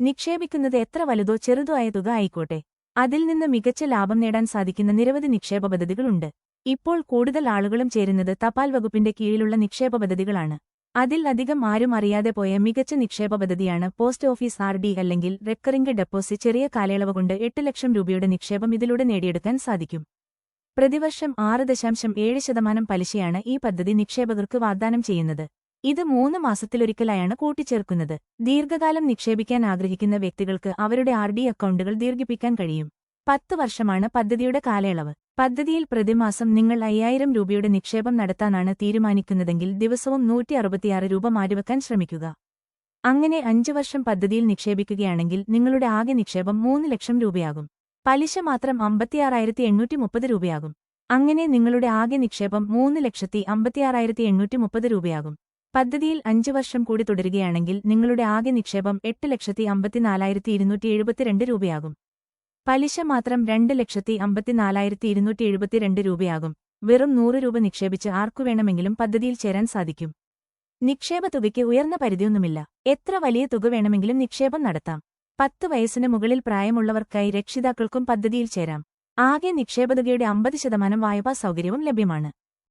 നിക്ഷേപിക്കുന്നത് എത്ര വലുതോ ചെറുതോ ആയ തുക ആയിക്കോട്ടെ. അതിൽ നിന്ന് മികച്ച ലാഭം നേടാൻ സാധിക്കുന്ന നിരവധി നിക്ഷേപ പദ്ധതികളുണ്ട്. ഇപ്പോൾ കൂടുതൽ ആളുകളും ചേരുന്നത് തപാൽ വകുപ്പിന്റെ കീഴിലുള്ള നിക്ഷേപ പദ്ധതികളാണ്. അതിൽ അധികം ആരും അറിയാതെ പോയ മികച്ച നിക്ഷേപ പദ്ധതിയാണ് പോസ്റ്റ് ഓഫീസ് ആർ ഡി അല്ലെങ്കിൽ റെക്കറിംഗ് ഡെപ്പോസിറ്റ് ചെറിയ കാലയളവ് കൊണ്ട് എട്ട് ലക്ഷം രൂപയുടെ നിക്ഷേപം ഇതിലൂടെ നേടിയെടുക്കാൻ സാധിക്കും. പ്രതിവർഷം ആറ് ദശാംശം ഏഴ് ശതമാനം പലിശയാണ് ഈ പദ്ധതി നിക്ഷേപകർക്ക് വാഗ്ദാനം ചെയ്യുന്നത്. ഇത് മൂന്ന് മാസത്തിലൊരിക്കലായാണ് കൂട്ടിച്ചേർക്കുന്നത്. ദീർഘകാലം നിക്ഷേപിക്കാൻ ആഗ്രഹിക്കുന്ന വ്യക്തികൾക്ക് അവരുടെ ആർ ഡി അക്കൗണ്ടുകൾ ദീർഘിപ്പിക്കാൻ കഴിയും. പത്ത് വർഷമാണ് പദ്ധതിയുടെ കാലയളവ്. പദ്ധതിയിൽ പ്രതിമാസം നിങ്ങൾ അയ്യായിരം രൂപയുടെ നിക്ഷേപം നടത്താനാണ് തീരുമാനിക്കുന്നതെങ്കിൽ ദിവസവും നൂറ്റി അറുപത്തിയാറ് രൂപ മാറ്റിവെക്കാൻ ശ്രമിക്കുക. അങ്ങനെ അഞ്ചു വർഷം പദ്ധതിയിൽ നിക്ഷേപിക്കുകയാണെങ്കിൽ നിങ്ങളുടെ ആകെ നിക്ഷേപം മൂന്ന് ലക്ഷം രൂപയാകും. പലിശ മാത്രം അമ്പത്തിയാറായിരത്തി എണ്ണൂറ്റി മുപ്പത് രൂപയാകും. അങ്ങനെ നിങ്ങളുടെ ആകെ നിക്ഷേപം മൂന്ന് ലക്ഷത്തി അമ്പത്തിയാറായിരത്തി എണ്ണൂറ്റി മുപ്പത് രൂപയാകും. പദ്ധതിയിൽ അഞ്ചു വർഷം കൂടി തുടരുകയാണെങ്കിൽ നിങ്ങളുടെ ആകെ നിക്ഷേപം എട്ട് ലക്ഷത്തി അമ്പത്തിനാലായിരത്തി ഇരുന്നൂറ്റി എഴുപത്തിരണ്ട് രൂപയാകും. പലിശ മാത്രം രണ്ട് ലക്ഷത്തി അമ്പത്തിനാലായിരത്തി ഇരുന്നൂറ്റി എഴുപത്തിരണ്ട് രൂപയാകും. വെറും നൂറ് രൂപ നിക്ഷേപിച്ച് ആർക്കു വേണമെങ്കിലും പദ്ധതിയിൽ ചേരാൻ സാധിക്കും. നിക്ഷേപ തുകയ്ക്ക് ഉയർന്ന പരിധിയൊന്നുമില്ല. എത്ര വലിയ തുക വേണമെങ്കിലും നിക്ഷേപം നടത്താം. പത്ത് വയസ്സിന് മുകളിൽ പ്രായമുള്ളവർക്കായി രക്ഷിതാക്കൾക്കും പദ്ധതിയിൽ ചേരാം. ആകെ നിക്ഷേപതുകയുടെ അമ്പത് ശതമാനം വായ്പാ സൗകര്യവും ലഭ്യമാണ്.